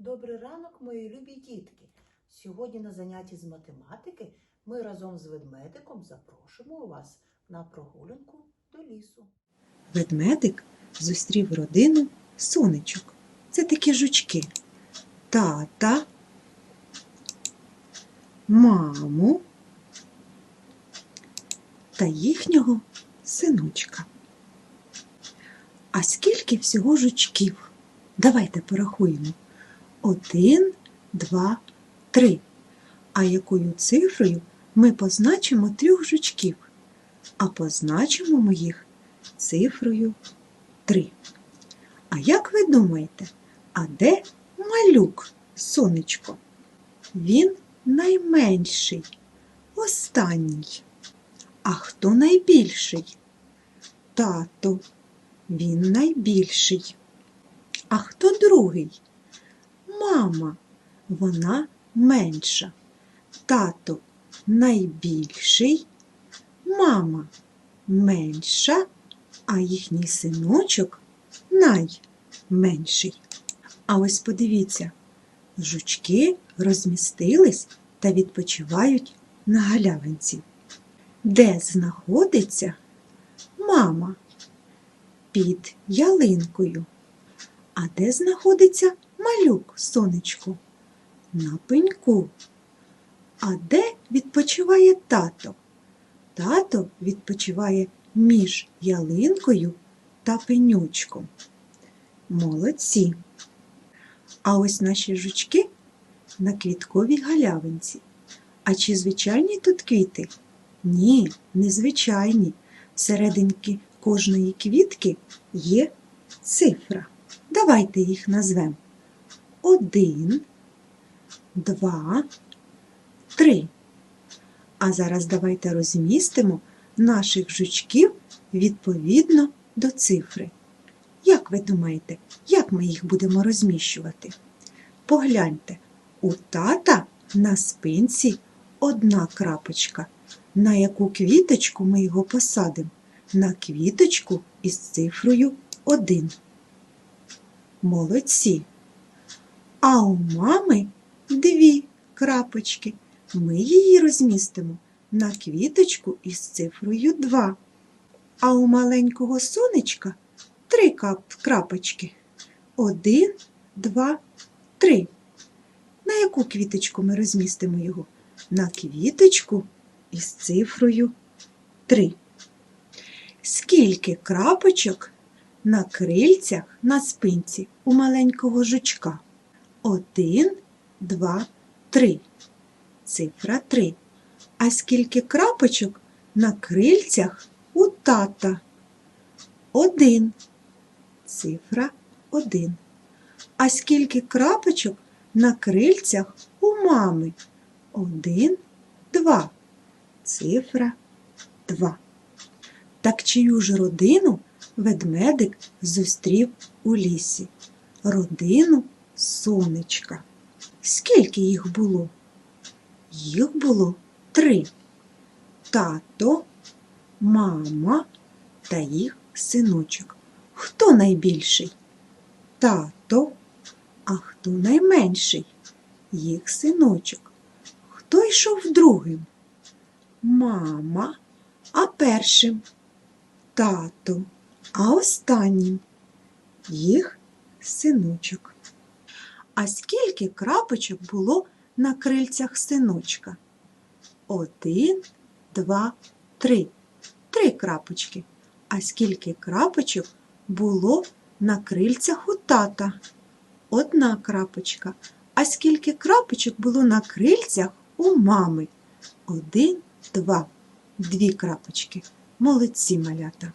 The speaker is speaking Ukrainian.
Добрий ранок, мої любі дітки. Сьогодні на занятті з математики ми разом з ведмедиком запрошуємо вас на прогулянку до лісу. Ведмедик зустрів родину сонечок. Це такі жучки. Тата, маму та їхнього синочка. А скільки всього жучків? Давайте порахуємо. Один, два, три. А якою цифрою ми позначимо трьох жучків? А позначимо ми їх цифрою 3. А як ви думаєте, а де малюк сонечко? Він найменший, останній. А хто найбільший? Тато, він найбільший. А хто другий? Мама, вона менша. Тато найбільший, мама менша, а їхній синочок найменший. А ось подивіться, жучки розмістились та відпочивають на галявинці. Де знаходиться мама? Під ялинкою. А де знаходиться малюк, сонечко? На пеньку. А де відпочиває тато? Тато відпочиває між ялинкою та пенючком. Молодці. А ось наші жучки на квітковій галявинці. А чи звичайні тут квіти? Ні, не звичайні. Всерединки кожної квітки є цифра. Давайте їх назвемо. Один, два, три. А зараз давайте розмістимо наших жучків відповідно до цифри. Як ви думаєте, як ми їх будемо розміщувати? Погляньте, у тата на спинці одна крапочка. На яку квіточку ми його посадимо? На квіточку із цифрою 1. Молодці. А у мами дві крапочки. Ми її розмістимо на квіточку із цифрою 2. А у маленького сонечка три крапочки. Один, два, три. На яку квіточку ми розмістимо його? На квіточку із цифрою 3. Скільки крапочок на крильцях на спинці у маленького жучка? Один, два, три. Цифра 3. А скільки крапочок на крильцях у тата? Один. Цифра 1. А скільки крапочок на крильцях у мами? Один, два. Цифра 2. Так чию ж родину ведмедик зустрів у лісі? Родину сонечка. Скільки їх було? Їх було три. Тато, мама та їх синочок. Хто найбільший? Тато. А хто найменший? Їх синочок. Хто йшов другим? Мама, а першим тато, а останнім їх синочок. А скільки крапочок було на крильцях синочка? Один, два, три. Три крапочки. А скільки крапочок було на крильцях у тата? Одна крапочка. А скільки крапочок було на крильцях у мами? Один, два, дві крапочки. Молодці малята.